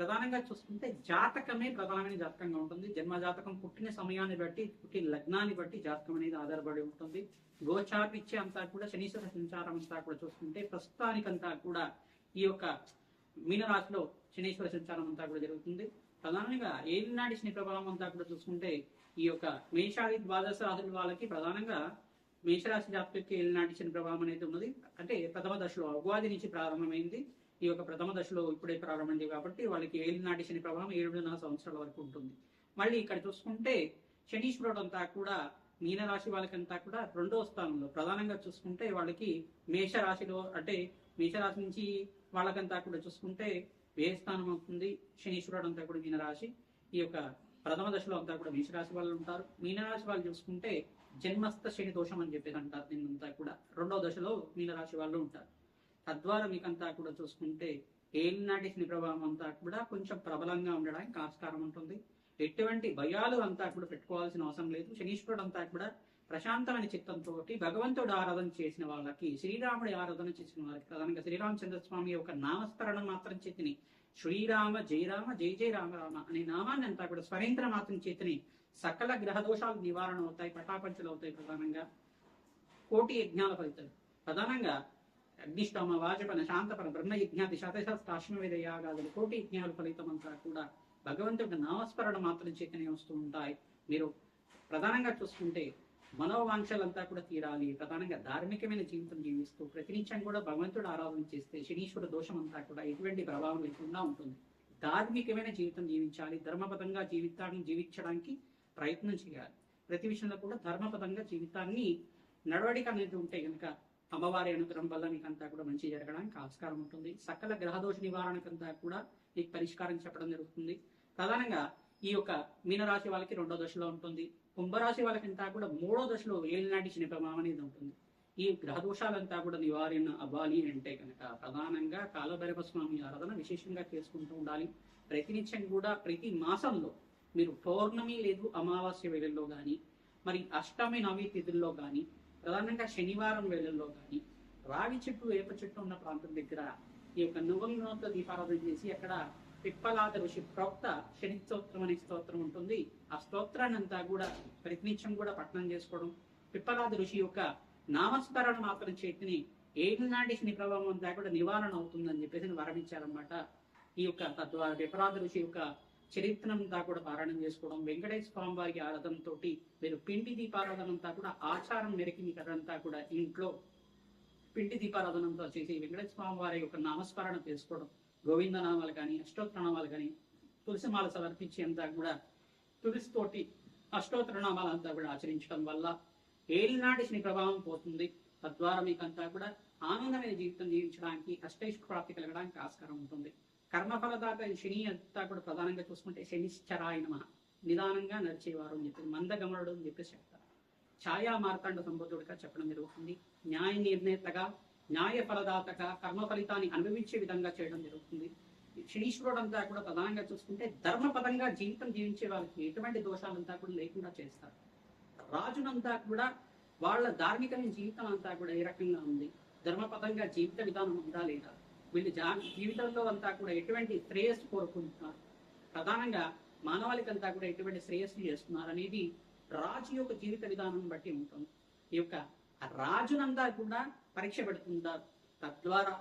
ప్రధానంగా చూసుకుంటే జాతకమే ప్రధానమైన జాతకంగా ఉంటుంది. జన్మ జాతకం పుట్టిన సమయాన్ని బట్టి పుట్టిన లగ్నాన్ని బట్టి జాతకం అనేది ఆధారపడి ఉంటుంది. గోచారిచ్చే అంతా కూడా శనీశ్వర సంచారం అంతా కూడా చూసుకుంటే ప్రస్తుతానికంతా కూడా ఈ యొక్క మీనరాశిలో శనీశ్వర సంచారం అంతా కూడా జరుగుతుంది. ప్రధానంగా ఏలినాటి శని ప్రభావం అంతా కూడా చూసుకుంటే ఈ యొక్క మేషాది ద్వాదశ రాశుల వాళ్ళకి ప్రధానంగా మేషరాశి జాతకకి ఏలినాటి శని ప్రభావం అనేది ఉన్నది. అంటే ప్రథమ దశలో ఉగాది నుంచి ప్రారంభమైంది. ఈ యొక్క ప్రథమ దశలో ఇప్పుడే ప్రారంభమైంది కాబట్టి వాళ్ళకి ఏలినాటి శని ప్రభావం ఏడున్నర సంవత్సరాల వరకు ఉంటుంది. మళ్ళీ ఇక్కడ చూసుకుంటే శనీశ్వరుడు అంతా కూడా మీనరాశి వాళ్ళకంతా కూడా రెండో స్థానంలో ప్రధానంగా చూసుకుంటే వాళ్ళకి మేషరాశిలో అంటే మేషరాశి నుంచి వాళ్ళకంతా కూడా చూసుకుంటే వ్యయ స్థానం అవుతుంది? శనీశ్వరుడు అంతా కూడా మీనరాశి. ఈ యొక్క ప్రథమ దశలో అంతా కూడా మేషరాశి వాళ్ళు ఉంటారు. మీనరాశి వాళ్ళు చూసుకుంటే జన్మస్థ శని దోషం అని చెప్పేసి అంటారు దీన్నంతా కూడా రెండో దశలో మీనరాశి వాళ్ళు ఉంటారు. తద్వారా మీకంతా కూడా చూసుకుంటే ఏలినాటి శని ప్రభావం అంతా కూడా కొంచెం ప్రబలంగా ఉండడానికి ఆస్కారం ఉంటుంది. ఎటువంటి భయాలు అంతా కూడా పెట్టుకోవాల్సిన అవసరం లేదు. శనీశ్వరుడు అంతా కూడా ప్రశాంతమైన చిత్తంతో భగవంతుడు ఆరాధన చేసిన వాళ్ళకి శ్రీరాముడి ఆరాధన చేసిన వాళ్ళకి ప్రధానంగా శ్రీరామచంద్ర స్వామి యొక్క నామస్మరణ మాత్రం చేతిని శ్రీరామ జయరామ జయ జయ రామ రామ అనే నామాన్ని అంతా కూడా స్వరేంద్ర మాత్రం చేతిని సకల గ్రహ దోషాలు నివారణ అవుతాయి పటాపంచలు అవుతాయి ప్రధానంగా. కోటి యజ్ఞాల ఫలితాలు. ప్రధానంగా అగ్నిష్టమ వాజపన శాంతపన బ్రహ్మ యజ్ఞాది వేద యాగాదులు కోటి యజ్ఞాల ఫలితమంతా కూడా భగవంతుడి నామస్మరణ మాత్రం చేతనే వస్తూ ఉంటాయి. మీరు ప్రధానంగా చూసుకుంటే మనోవాంక్షలంతా కూడా తీరాలి. ప్రధానంగా ధార్మికమైన జీవితం జీవిస్తూ ప్రతినిత్యం కూడా భగవంతుడు ఆరాధన చేస్తే శనీశ్వర దోషం అంతా కూడా ఎటువంటి ప్రభావం లేకుండా ఉంటుంది. ధార్మికమైన జీవితం జీవించాలి. ధర్మపదంగా జీవితాన్ని జీవించడానికి ప్రయత్నం చేయాలి. ప్రతి విషయంలో కూడా ధర్మపదంగా జీవితాన్ని నడవడిక అనేది ఉంటే కనుక అమ్మవారి అనుగ్రహం వల్ల నీకంతా కూడా మంచి జరగడానికి ఆస్కారం ఉంటుంది. సకల గ్రహదోష నివారణకంతా కూడా నీకు పరిష్కారం చెప్పడం జరుగుతుంది. ప్రధానంగా ఈ యొక్క మీనరాశి వాళ్ళకి రెండో దశలో ఉంటుంది. కుంభరాశి వాళ్ళకంతా కూడా మూడో దశలో ఏలినాటి శని అనేది ఉంటుంది. ఈ గ్రహదోషాలంతా కూడా నివారణ అవ్వాలి అంటే కనుక ప్రధానంగా కాలభైరవ స్వామి ఆరాధన విశేషంగా చేసుకుంటూ ఉండాలి. ప్రతినిత్యం కూడా ప్రతి మాసంలో మీరు పౌర్ణమి లేదు అమావాస్య వేళల్లో కానీ మరి అష్టమి నవమి తిథుల్లో కానీ ప్రధానంగా శనివారం వేళల్లో కానీ రావి చెట్టు వేప చెట్టు ఉన్న ప్రాంతం దగ్గర ఈ యొక్క నువ్వుల నోట్ల దీపారాధన చేసి అక్కడ పిప్పలాద ఋషి ప్రవక్త శని స్తోత్రం అనే స్తోత్రం ఉంటుంది. ఆ స్తోత్రాన్ని అంతా కూడా ప్రతినిత్యం కూడా పఠనం చేసుకోవడం పిప్పలాద ఋషి యొక్క నామస్మరణ మాత్రం చేతిని ఏడు నాటి శని ప్రభావం అంతా కూడా నివారణ అవుతుందని చెప్పేసి వరమించారనమాట ఈ యొక్క తద్వారా పిప్పలాద ఋషి యొక్క చరిత్రనంతా కూడా పారాయణం చేసుకోవడం వెంకటేశ్వర స్వామి వారికి ఆరాధనతో మీరు పిండి దీపారాధనంతా కూడా ఆచారం మేరకి మీకు అదంతా కూడా ఇంట్లో పిండి దీపారాధనంతో చేసి వెంకటేశ్వర స్వామి వారి యొక్క నామస్మరణ చేసుకోవడం గోవింద నామాలు కానీ అష్టోత్తర నామాలు కానీ తులసిమాల సమర్పించేంతా కూడా తులసితోటి అష్టోత్తర నామాలు అంతా కూడా ఆచరించడం వల్ల ఏలినాటి శని ప్రభావం పోతుంది. తద్వారా మీకంతా కూడా ఆనందమైన జీవితం జీవించడానికి అష్టైష్ ప్రాప్తి కలగడానికి ఆస్కారం ఉంటుంది. కర్మఫలదాత శని అంతా కూడా ప్రధానంగా చూసుకుంటే శనిశ్చరాయ నమ. నిదానంగా నడిచేవారు అని చెప్పి మందగమనుడు అని చెప్పేసి చెప్తారు. ఛాయా మార్తాండ సంబోధుడిగా చెప్పడం జరుగుతుంది. న్యాయ నిర్ణేతగా న్యాయ ఫలదాతగా కర్మ ఫలితాన్ని అనుభవించే విధంగా చేయడం జరుగుతుంది. శనీశ్వరుడు అంతా కూడా ప్రధానంగా చూసుకుంటే ధర్మపదంగా జీవితం జీవించే వాళ్ళకి ఎటువంటి దోషాలంతా కూడా లేకుండా చేస్తారు. రాజునంతా కూడా వాళ్ళ ధార్మికమైన జీవితం అంతా కూడా ఏ రకంగా ఉంది? ధర్మపదంగా జీవిత విధానం ఉందా లేదా? వీళ్ళు జా జీవితంలో అంతా కూడా ఎటువంటి శ్రేయస్సు కోరుకుంటున్నారు? ప్రధానంగా మానవాళికంతా కూడా ఎటువంటి శ్రేయస్సు చేస్తున్నారు అనేది రాజు యొక్క జీవిత విధానం బట్టి ఉంటుంది. ఈ యొక్క రాజునంతా కూడా పరీక్ష పెడుతుంటారు తద్వారా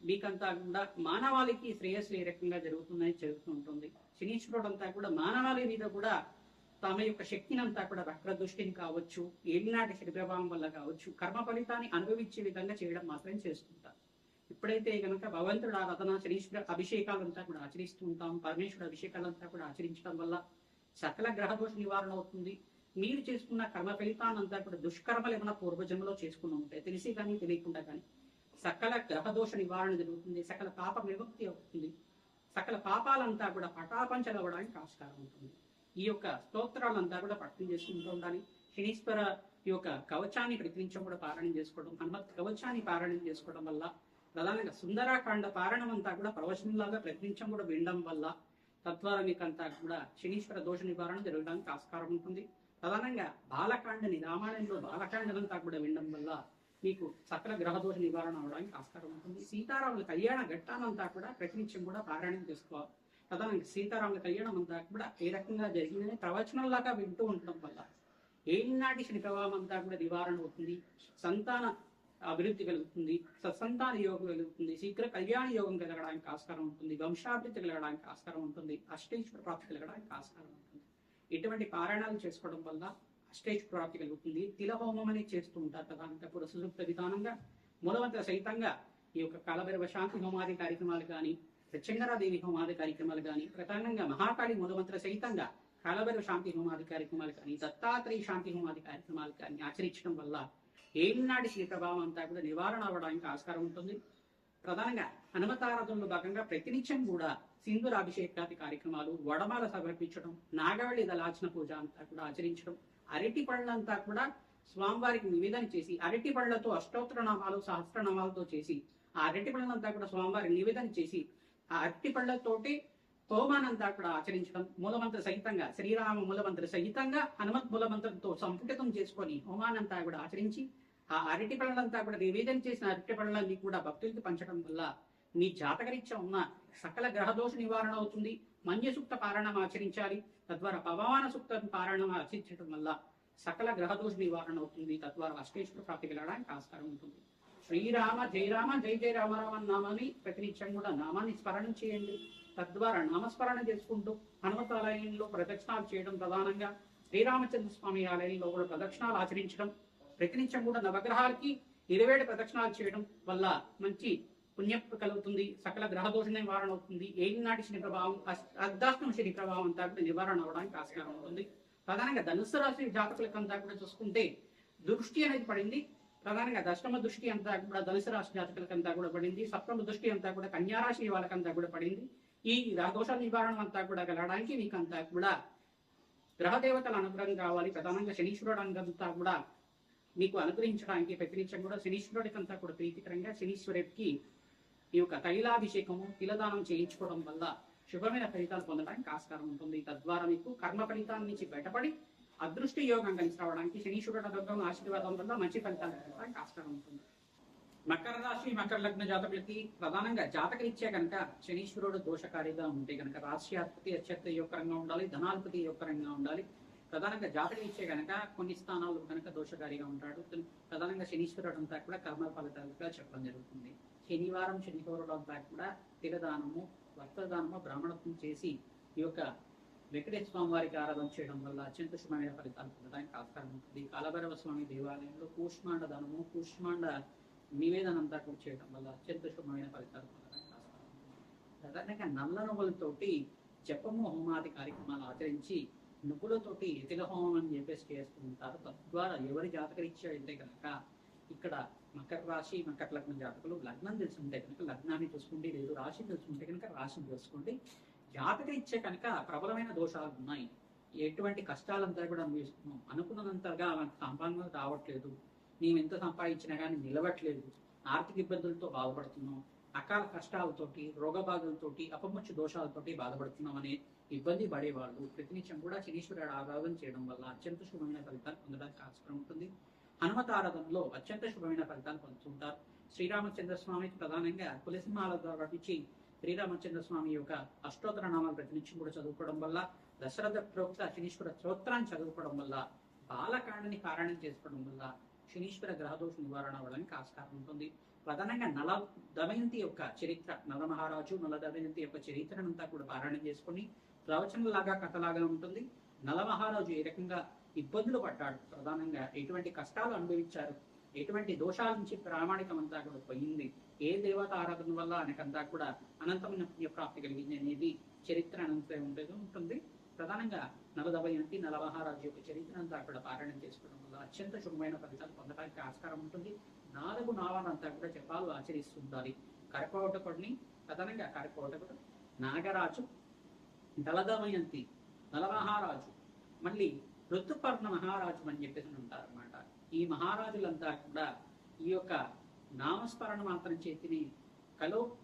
మీకంతా కూడా మానవాళికి శ్రేయస్సు ఏ రకంగా జరుగుతుందని జరుగుతూ ఉంటుంది. శనీశ్వరుడు అంతా కూడా మానవాళి మీద కూడా తమ యొక్క శక్తిని అంతా కూడా వక్ర దృష్టిని కావచ్చు ఏలినాటి శరీరభావం ప్రభావం వల్ల కావచ్చు కర్మ ఫలితాన్ని అనుభవించే విధంగా చేయడం మాత్రం చేసుకుంటారు ఇప్పుడైతే కనుక భగవంతుడు ఆరాధన శ్రీశ్వర అభిషేకాలంతా కూడా ఆచరిస్తూ ఉంటాం పరమేశ్వర అభిషేకాలంతా కూడా ఆచరించడం వల్ల సకల గ్రహదోష నివారణ అవుతుంది. మీరు చేసుకున్న కర్మ ఫలితాన్నంతా కూడా దుష్కర్మలు ఏమైనా పూర్వజన్మలో చేసుకుని ఉంటాయి తెలిసి కానీ తెలియకుండా కానీ సకల గ్రహదోష నివారణ జరుగుతుంది సకల పాప విముక్తి అవుతుంది. సకల పాపాలంతా కూడా పటాపంచలవడానికి ఆస్కారం ఉంటుంది. ఈ యొక్క స్తోత్రాలంతా కూడా పఠనం చేసుకుంటూ ఉండాలి. శనీశ్వర ఈ యొక్క కవచాన్ని ప్రతినిత్యం కూడా పారాయణం చేసుకోవడం హనుమత్ కవచాన్ని పారాయణం చేసుకోవడం వల్ల ప్రధానంగా సుందరాకాండ పారాయణం అంతా కూడా ప్రవచనంలాగా ప్రతినిత్యం కూడా వినడం వల్ల తద్వారా మీకు అంతా కూడా శనీశ్వర దోష నివారణ జరగడానికి ఆస్కారం ఉంటుంది. ప్రధానంగా బాలకాండని రామాయణంలో బాలకాండనంతా కూడా వినడం వల్ల మీకు సకల గ్రహదోష నివారణ అవడానికి ఆస్కారం ఉంటుంది. సీతారాముల కళ్యాణ ఘట్టానంతా కూడా ప్రతినిత్యం కూడా పారాయణం చేసుకోవాలి ప్రధానంగా సీతారాముల కళ్యాణం అంతా కూడా ఏ రకంగా జరిగిందని ప్రవచనంలాగా వింటూ ఉండడం వల్ల ఏనాటి శని ప్రభావం అంతా కూడా నివారణ అవుతుంది. సంతాన అభివృద్ధి కలుగుతుంది సత్సంతాన యోగం కలుగుతుంది శీఘ్ర కళ్యాణ యోగం కలగడానికి ఆస్కారం ఉంటుంది వంశాభివృద్ధి కలగడానికి ఆస్కారం ఉంటుంది అష్టేశ్వర ప్రాప్తి కలగడానికి ఆస్కారం ఉంటుంది. ఇటువంటి పారాయణాలు చేసుకోవడం వల్ల అష్టేశ్వర ప్రాప్తి కలుగుతుంది. తిల హోమం అనేది చేస్తూ ఉంటారు ప్రధానంగా పుర విధానంగా మూలవంతుల సహితంగా ఈ యొక్క కాలభైరవ శాంతి హోమాది కార్యక్రమాలు కానీ ప్రత్యంగరాదేవి హోమాది కార్యక్రమాలు కానీ ప్రధానంగా మహాకాళి మూలమంత్ర సహితంగా కాలభైరవ శాంతి హోమాది కార్యక్రమాలు కానీ దత్తాత్రేయ శాంతి హోమాది కార్యక్రమాలు కానీ ఆచరించడం వల్ల ఏనాటి శ్రీ అంతా కూడా నివారణ అవ్వడానికి ఆస్కారం ఉంటుంది. ప్రధానంగా హనుమతారాధనలో భాగంగా ప్రతినిత్యం కూడా సింధురాభిషేకాది కార్యక్రమాలు వడమాల సమర్పించడం నాగవళి దళాచన పూజ అంతా కూడా ఆచరించడం అరటి పళ్ళంతా కూడా స్వామివారికి నివేదన చేసి అరటి పళ్ళతో అష్టోత్తరనామాలు సహస్రనామాలతో చేసి ఆ అరటి పళ్ళంతా కూడా స్వామివారికి నివేదన చేసి ఆ అరటి పళ్ళతోటి హోమానంతా కూడా ఆచరించడం మూలమంత్ర సహితంగా శ్రీరామ మూలమంత్ర సహితంగా హనుమత్ మూలమంత్రంతో సంపుటితం చేసుకొని హోమానంతా కూడా ఆచరించి ఆ అరటి పళ్ళంతా కూడా నివేదన చేసిన అరటి పళ్ళని కూడా భక్తులకి పంచడం వల్ల మీ జాతకరీత్యా ఉన్న సకల గ్రహదోష నివారణ అవుతుంది. మన్య సూక్త పారాయణం ఆచరించాలి. తద్వారా పవమాన సూక్త పారాయణం ఆచరించడం వల్ల సకల గ్రహదోష నివారణ అవుతుంది. తద్వారా అష్టేశ్వర ప్రాప్తి వెళ్ళడానికి ఆస్కారం ఉంటుంది. శ్రీరామ జయ రామ జై జయ రామరామ నామాన్ని ప్రతినిత్యం కూడా నామాన్ని స్మరణ చేయండి. తద్వారా నామస్మరణ చేసుకుంటూ హనుమతాలయంలో ప్రదక్షిణాలు చేయడం ప్రధానంగా. శ్రీరామచంద్ర స్వామి ఆలయంలో కూడా ప్రదక్షిణాలు ఆచరించడం ప్రతినిత్యం కూడా నవగ్రహాలకి ఇరవేడు ప్రదక్షిణాలు చేయడం వల్ల మంచి పుణ్యం కలుగుతుంది సకల గ్రహదోష నివారణ అవుతుంది. ఏనాటి శని ప్రభావం అర్ధాష్టమ శని ప్రభావం అంతా కూడా నివారణ అవడానికి ఆస్కారం ఉంటుంది. ప్రధానంగా ధనుసు రాశి జాతకులకు అంతా కూడా చూసుకుంటే దృష్టి అనేది పడింది. ప్రధానంగా దశమ దృష్టి అంతా కూడా ధనుసు రాశి జాతకులకు అంతా కూడా పడింది. సప్తమ దృష్టి అంతా కూడా కన్యారాశి వాళ్ళకంతా కూడా పడింది. ఈ రాఘోష నివారణ అంతా కూడా కలగడానికి మీకు అంతా కూడా గ్రహ దేవతల అనుగ్రహం కావాలి. ప్రధానంగా శనీశ్వరుడు అంతా కూడా మీకు అనుగ్రహించడానికి ప్రతినిత్యం కూడా శనీశ్వరుడికంతా కూడా ప్రీతికరంగా శనీశ్వరుడికి ఈ యొక్క తైలాభిషేకము తిలదానం చేయించుకోవడం వల్ల శుభమైన ఫలితాలు పొందడానికి ఆస్కారం ఉంటుంది. తద్వారా మీకు కర్మ ఫలితాల నుంచి బయటపడి అదృష్ట యోగం కలిసి రావడానికి శనీశ్వరుడు అనుగ్రహం ఆశీర్వాదం వల్ల మంచి ఫలితాలు పొందడానికి ఆస్కారం ఉంటుంది. మకర రాశి మకర లగ్న జాతకులకి ప్రధానంగా జాతకరీత్యా కనుక శనీశ్వరుడు దోషకారిగా ఉంటే కనుక రాశ్యాధిపతి యొక్క రంగా ఉండాలి ధనాధిపతి యొక్కరంగా ఉండాలి. ప్రధానంగా జాతకరీత్యా కనుక కొన్ని స్థానాల్లో కనుక దోషకారిగా ఉంటాడు. ప్రధానంగా శనీశ్వరుడు అంతా కూడా కర్మ ఫలితాలుగా చెప్పడం జరుగుతుంది. శనివారం శనివారం అంతా కూడా తిరదానము వస్త్రదానము బ్రాహ్మణత్వం చేసి ఈ యొక్క వెంకటేశ్వర స్వామి వారికి ఆరాధన చేయడం వల్ల అత్యంత శుభమైన ఫలితాలు పొందడానికి ఆస్కారం ఉంటుంది. కాలభైరవ స్వామి దేవాలయంలో కూష్మాండ దానము కూష్మాండ నివేదన అంతా కూడా చేయడం వల్ల అత్యంత శుభమైన ఫలితాలు పొందడానికి ఆస్కారం ఉంటుంది. ప్రధానంగా నల్ల నువ్వులతోటి జపము హోమాది కార్యక్రమాలు ఆచరించి నువ్వులతోటి ఎతిల హోమం అని చెప్పేసి చేసుకుంటారు ఉంటారు తద్వారా ఎవరి జాతకరీత్యా అయితే కనుక ఇక్కడ మకర రాశి మకర లగ్న జాతకులు లగ్నం తెలుసుకుంటే కనుక లగ్నాన్ని చూసుకోండి లేదు రాశి తెలుసుకుంటే కనుక రాశిని తెలుసుకోండి. జాతకరీత్యా కనుక ప్రబలమైన దోషాలు ఉన్నాయి. ఎటువంటి కష్టాలంతా కూడా అనుభవిస్తున్నాం. అనుకున్నంతగా మనకు సంపాదన రావట్లేదు. మేము ఎంత సంపాదించినా కానీ నిలవట్లేదు. ఆర్థిక ఇబ్బందులతో బాధపడుతున్నాం. అకాల కష్టాలతోటి రోగబాధలతోటి అపముచ్చు దోషాలతోటి బాధపడుతున్నాం అనే ఇబ్బంది పడేవాళ్ళు. ప్రతినిత్యం కూడా శనీశ్వరుడు ఆరాధన చేయడం వల్ల అత్యంత శుభమైన ఫలితాలు పొందడానికి ఆస్కారం ఉంటుంది. హనుమత ఆరాధనలో అత్యంత శుభమైన ఫలితాలు పొందుతుంటారు. శ్రీరామచంద్ర స్వామికి ప్రధానంగా తులసిమాల ద్వారా నుంచి శ్రీరామచంద్ర స్వామి యొక్క అష్టోత్తర నామాలు ప్రతినిత్యం కూడా చదువుకోవడం వల్ల దశరథ ప్రోక్త శనీశ్వర స్తోత్రాన్ని చదువుకోవడం వల్ల బాలకాండని పారాయణం చేసుకోవడం వల్ల శనీశ్వర గ్రహదోష నివారణ అవ్వడానికి ఆస్కారం ఉంటుంది. ప్రధానంగా నల దమయంతి యొక్క చరిత్ర నల మహారాజు నల దమయంతి యొక్క చరిత్రనంతా కూడా పారాయణం చేసుకొని ప్రవచనలాగా కథలాగా ఉంటుంది. నలమహారాజు ఏ రకంగా ఇబ్బందులు పడ్డాడు? ప్రధానంగా ఎటువంటి కష్టాలు అనుభవించారు? ఎటువంటి దోషాల నుంచి ప్రామాణికం అంతా కూడా పోయింది? ఏ దేవత ఆరాధన వల్ల ఆయనకంతా కూడా అనంతమైన పుణ్యప్రాప్తి కలిగింది అనేది చరిత్ర అనంతరం ఉండేది ఉంటుంది. ప్రధానంగా నలదభయంతి నలమహారాజు యొక్క చరిత్ర అంతా కూడా పారాయణం చేసుకోవడం వల్ల అత్యంత శుభమైన ఫలితాలు పొందడానికి ఆస్కారం ఉంటుంది. నాలుగు నావాలంతా కూడా జపాలు ఆచరిస్తుండాలి. కరకోటకుడిని ప్రధానంగా కరకోటకుడు నాగరాజు దళదమయంతి నలమహారాజు మళ్ళీ ఋతుపర్ణ మహారాజు అని చెప్పేసి ఉంటారు అనమాట ఈ మహారాజులంతా కూడా ఈ యొక్క నామస్మరణ మాత్రం చేతిని కలో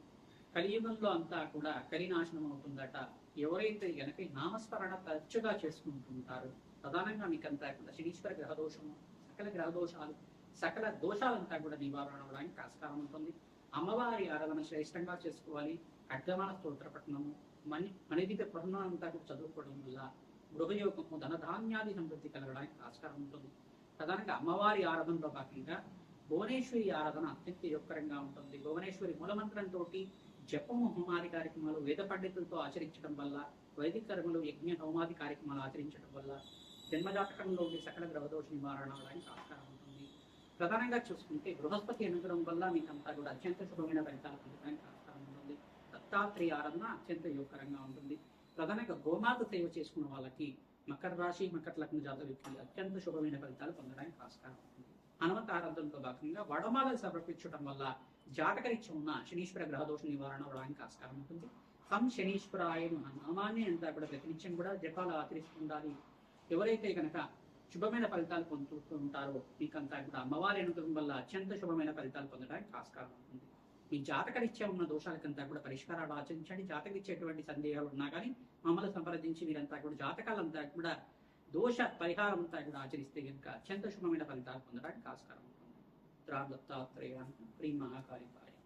కలియుగంలో అంతా కూడా కలినాశనం అవుతుందట. ఎవరైతే గనక నామస్మరణ తరచుగా చేసుకుంటుంటారు ప్రధానంగా మీకంతా కూడా శనీశ్వర గ్రహదోషము సకల గ్రహదోషాలు సకల దోషాలంతా కూడా నివారణ అవడానికి ఆస్కారం ఉంటుంది. అమ్మవారి ఆరాధన శ్రేష్టంగా చేసుకోవాలి. అడ్డమాన స్తోత్రపట్నము మణి మణిదిక పఠనం అంతా కూడా చదువుకోవడం వల్ల గృహయోగము ధనధాన్యాది సమృద్ధి కలగడానికి ఆస్కారం ఉంటుంది. ప్రధానంగా అమ్మవారి ఆరాధనలో భాగంగా భువనేశ్వరి ఆరాధన అత్యంత యోగకరంగా ఉంటుంది. భువనేశ్వరి మూలమంత్రంతో జపము హోమాది కార్యక్రమాలు వేద పండితులతో ఆచరించడం వల్ల వైదిక కర్మలు యజ్ఞ హోమాది కార్యక్రమాలు ఆచరించడం వల్ల జన్మజాతకంలో ఉండే సకల గ్రహదోష నివారణ అవడానికి ఆస్కారం ఉంటుంది. ప్రధానంగా చూసుకుంటే బృహస్పతి అనుగ్రహం వల్ల మీకంతా కూడా అత్యంత శుభమైన ఫలితాలు పొందడానికి దత్తాత్రేయ ఆరాధన అత్యంత యోగకరంగా ఉంటుంది. ప్రధానంగా గోమాత సేవ చేసుకున్న వాళ్ళకి మకర రాశి మకర లగ్న జాతకులకి అత్యంత శుభమైన ఫలితాలు పొందడానికి ఆస్కారం ఉంటుంది. హనుమంత ఆరాధనలో భాగంగా వడమాలను సమర్పించడం వల్ల జాతకరీత్యం ఉన్న శనీశ్వర గ్రహదోష నివారణ అవడానికి ఆస్కారం ఉంటుంది. సం శనీశ్వరాయను నామాన్ని అంతా కూడా ప్రతినిత్యం కూడా జపాలు ఆచరిస్తుండాలి ఎవరైతే కనుక శుభమైన ఫలితాలు పొందుతూ ఉంటారో మీకంతా కూడా అమ్మవారి అనుగ్రహం వల్ల అత్యంత శుభమైన ఫలితాలు పొందడానికి ఆస్కారం ఉంటుంది. ఈ జాతకరీత్యా ఉన్న దోషాలకంతా కూడా పరిష్కారాలు ఆచరించండి. జాతకరీత్యేటువంటి సందేహాలు ఉన్నా కానీ మమ్మల్ని సంప్రదించి మీరంతా కూడా జాతకాలంతా కూడా దోష పరిహారం అంతా కూడా ఆచరిస్తే కనుక అత్యంత శుభమైన ఫలితాలు పొందడానికి ఆస్కారం ఉంటుంది. రామ్ దత్తాత్రేయ ప్రీ మహాకాళి